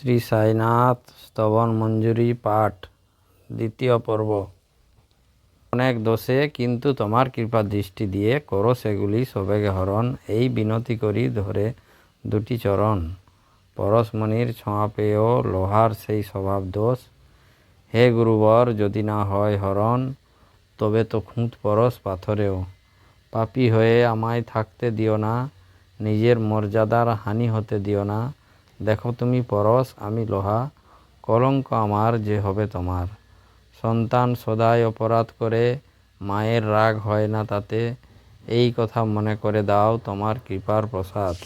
শ্রী সাইনাথ স্তবন মঞ্জুরি পাঠ, দ্বিতীয় পর্ব। অনেক দোষে কিন্তু তোমার কৃপা দৃষ্টি দিয়ে করো সেগুলি সবেগে হরণ, এই বিনতি করি ধরে দুটি চরণ। পরশমণির ছোঁয়া পেয়েও লোহার সেই স্বভাব দোষ। হে গুরুবর, যদি না হয় হরণ, তবে তো খুঁত পরশ পাথরেও। পাপী হয়ে আমায় থাকতে দিও না, নিজের মর্যাদার হানি হতে দিও না। দেখো তুমি পরশ, আমি লোহা, কলঙ্ক আমার, যে হবে তোমার। সন্তান সদাই অপরাধ করে, মায়ের রাগ হয় না তাতে, এই কথা মনে করে দাও তোমার কৃপার প্রসাদ।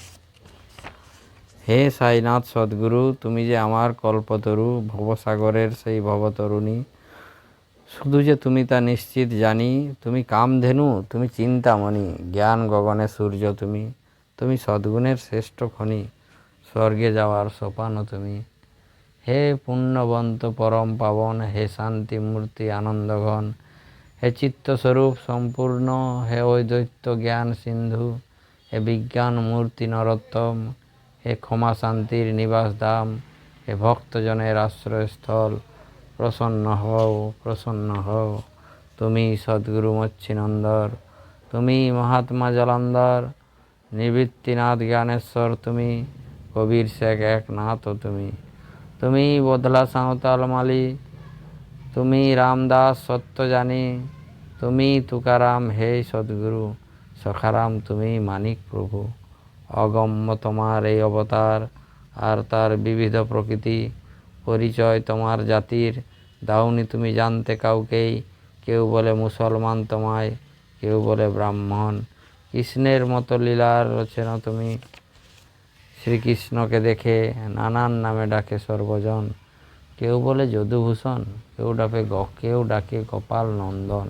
হে সাইনাথ সদ্গুরু, তুমি যে আমার কল্পতরু, ভবসাগরের সেই ভবতরুণী, শুধু যে তুমি তা নিশ্চিত জানি, তুমি কামধেনু, তুমি চিন্তামণি, জ্ঞান গগনে সূর্য তুমি তুমি সদ্গুণের শ্রেষ্ঠ খনি। স্বর্গে যাওয়ার সোপানও তুমি। হে পুণ্যবন্ত পরম পাবন, হে শান্তি মূর্তি আনন্দঘন, হে চিত্তস্বরূপ সম্পূর্ণ, হে ঐদৈত্য জ্ঞান সিন্ধু, হে বিজ্ঞান মূর্তি নরোত্তম, হে ক্ষমা শান্তির নিবাস ধাম হে ভক্তজনের আশ্রয়স্থল, প্রসন্ন হও প্রসন্ন হও। তুমি সদ্গুরু মচ্ছিনন্দর, তুমি মহাত্মা জলন্ধর, নিবৃত্তিনাথ জ্ঞানেশ্বর তুমি। কবির শেখ এক নাথ তুমি। তুমি বদলা সাঁওতাল মালি, তুমি রামদাস সত্য জানি, তুমি তুকারাম হে সদ্গুরু, সখারাম তুমি মানিক প্রভু। অগম্য তোমার এই অবতার আর তার বিবিধ প্রকৃতি, পরিচয় তোমার জাতির দাউনি তুমি জানতে কাউকেই, কেউ বলে মুসলমান তোমায়, কেউ বলে ব্রাহ্মণ। কৃষ্ণের মতো লীলার রচনা তুমি। শ্রীকৃষ্ণকে দেখে নানান নামে ডাকে সর্বজন। কেউ বলে যদুভূষণ, কেউ ডাকে কেউ ডাকে গোপাল নন্দন।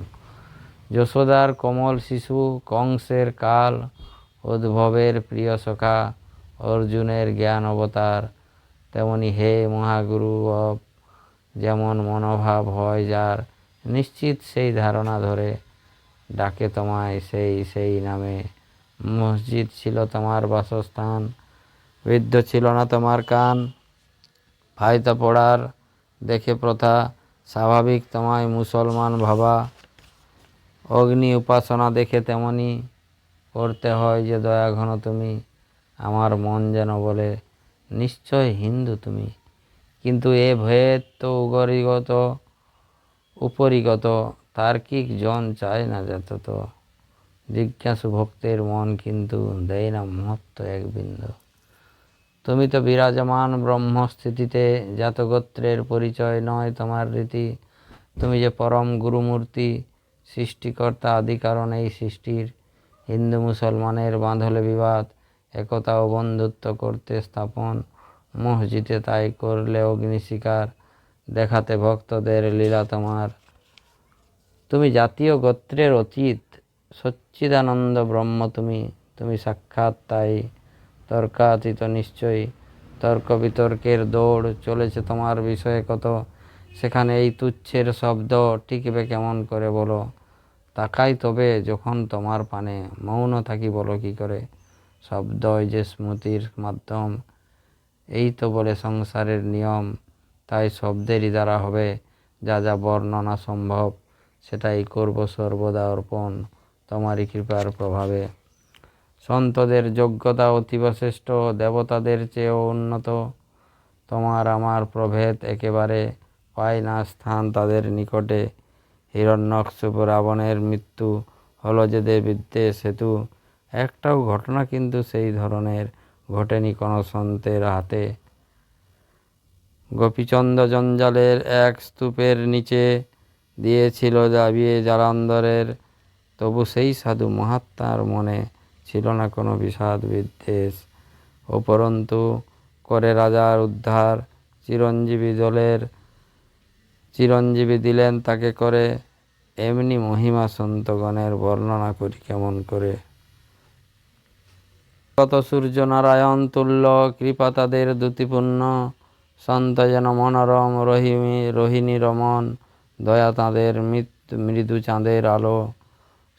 যশোদার কমল শিশু, কংসের কাল, উদ্ভবের প্রিয় সখা, অর্জুনের জ্ঞান অবতার। তেমনি হে মহাগুরু যেমন মনোভাব হয় যার, নিশ্চিত সেই ধারণা ধরে। ডাকে তোমায় সেই সেই নামে। মসজিদ ছিল তোমার বাসস্থান বৃদ্ধ ছিল না তোমার কান। ফায়তা পড়ার দেখে প্রথা স্বাভাবিক তোমায় মুসলমান ভাবা। অগ্নি উপাসনা দেখে তেমনি করতে হয় যে দয়া ঘন তুমি, আমার মন যেন বলে, নিশ্চয় হিন্দু তুমি। কিন্তু এ ভেদ তো উগরিগত, উপরিগত, তার্কিক জন চায় না যত তো। জিজ্ঞাসু ভক্তের মন কিন্তু দেয় না মহত্ব এক বিন্দু। তুমি তো বিরাজমান ব্রহ্মস্থিতিতে, জাতগোত্রের পরিচয় নয় তোমার রীতি। তুমি যে পরম গুরুমূর্তি, সৃষ্টিকর্তা আদি কারণ এই সৃষ্টির। হিন্দু মুসলমানের বাঁধলে বিবাদ, একতা ও বন্ধুত্ব করতে স্থাপন। মসজিদে তাই করলে অগ্নি শিকার, দেখাতে ভক্তদের লীলা তোমার। তুমি জাতীয় গোত্রের অতীত, সচ্চিদানন্দ ব্রহ্ম তুমি তুমি সাক্ষাৎ তাই। তর্কাতীত নিশ্চয়ই। তর্ক বিতর্কের দৌড় চলেছে তোমার বিষয়ে কত? সেখানে এই তুচ্ছের শব্দ টিকবে কেমন করে বলো? তাকাই তবে যখন তোমার পানে মৌন থাকি বলো কি করে? শব্দই যে স্মৃতির মাধ্যম, এই তো বলে সংসারের নিয়ম। তাই শব্দেরই দ্বারা হবে যা যা বর্ণনা সম্ভব, সেটাই করব সর্বদা অর্পণ। তোমারই কৃপার প্রভাবে। সন্তদের যোগ্যতা অতীব শ্রেষ্ঠ, দেবতাদের চেয়েও উন্নত। তোমার আমার প্রভেদ একেবারে পায় না স্থান তাদের নিকটে। হিরণ্যকশিপ রাবণের মৃত্যু হলো যে দেবিদ্যে সেতু। একটাও ঘটনা কিন্তু সেই ধরনের ঘটেনি কোনো সন্তের হাতে। গোপীচন্দ জঞ্জালের এক স্তূপের নিচে দিয়েছিল দাবিয়ে জালান্ধরের তবু সেই সাধু মহাত্মার মনে ছিল না কোনো বিষাদ বিদ্বেষ। উপরন্তু করে রাজার উদ্ধার চিরঞ্জীবী দলের চিরঞ্জীবী দিলেন তাকে করে, এমনি মহিমা সন্তগণের বর্ণনা করি কেমন করে। কত সূর্য নারায়ণ তুল্য, কৃপা তাদের দ্যুতিপূর্ণ, সন্ত যেন মনোরম, রহিমী, রোহিণী রমন দয়া তাঁদের মৃদু চাঁদের আলো।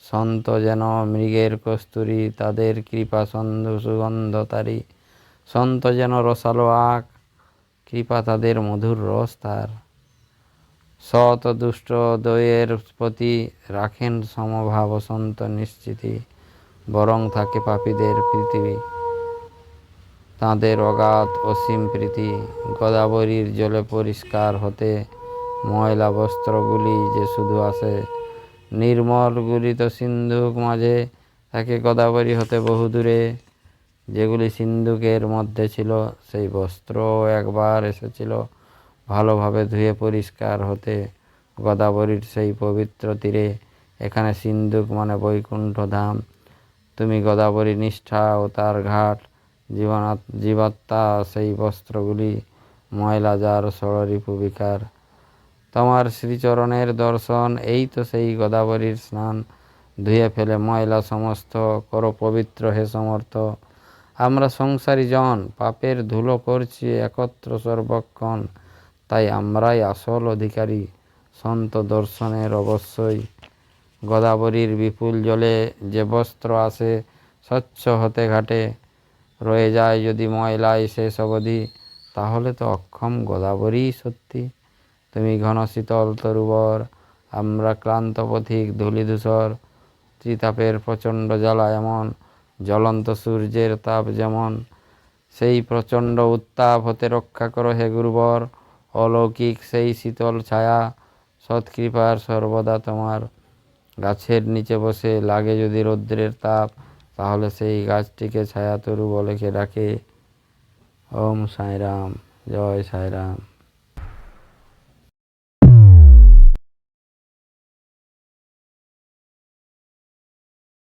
সন্ত যেন মৃগের কস্তুরী, তাদের কৃপা সন্ধ সুগন্ধ তারি সন্ত যেন রসালো আখ কৃপা তাদের মধুর রস তার। সত দুষ্ট দ্বয়ের প্রতি রাখেন সমভাব সন্ত নিশ্চিতি, বরং থাকে পাপীদের পৃথিবী। তাঁদের অগাধ অসীম প্রীতি, গোদাবরীর জলে পরিষ্কার হতে ময়লা বস্ত্রগুলি যে শুধু আসে নির্মল গুলিত সিন্ধুক মাঝে থাকে গোদাবরী হতে বহুদূরে। যেগুলি সিন্ধুকের মধ্যে ছিল, সেই বস্ত্র একবার এসেছিল, ভালোভাবে ধুয়ে পরিষ্কার হতে গোদাবরীর সেই পবিত্র তীরে। এখানে সিন্ধুক মানে বৈকুণ্ঠ ধাম। তুমি গোদাবরী নিষ্ঠা ও তার ঘাট, জীবনাত জীবাত্মা, সেই বস্ত্রগুলি ময়লা যার ষড়রিপু বিকার। তোমার শ্রীচরণের দর্শন, এই তো সেই গোদাবরীর স্নান। ধুয়ে ফেলে ময়লা সমস্ত, করো পবিত্র হে সমর্থ। আমরা সংসারী জন, পাপের ধুলো করছি একত্র সর্বক্ষণ। তাই আমরাই আসল অধিকারী, সন্ত দর্শনের অবশ্যই। গোদাবরীর বিপুল জলে যে বস্ত্র আসে, স্বচ্ছ হতে ঘাটে। রয়ে যায় যদি ময়লায় শেষ অবধি, তাহলে তো অক্ষম গোদাবরী সত্যি। তুমি ঘন শীতল তরুবর, আমরা ক্লান্ত পথিক ধূলিধূসর, ত্রিতাপের প্রচণ্ড জ্বালা এমন, জ্বলন্ত সূর্যের তাপ যেমন। সেই প্রচণ্ড উত্তাপ হতে রক্ষা করো হে গুরুবর, অলৌকিক সেই শীতল ছায়া, সৎকৃপার সর্বদা তোমার। গাছের নিচে বসে লাগে যদি রৌদ্রের তাপ, তাহলে সেই গাছটিকে ছায়া তরু বলে ডাকে ওম সাঁইরাম, জয় সাঁইরাম।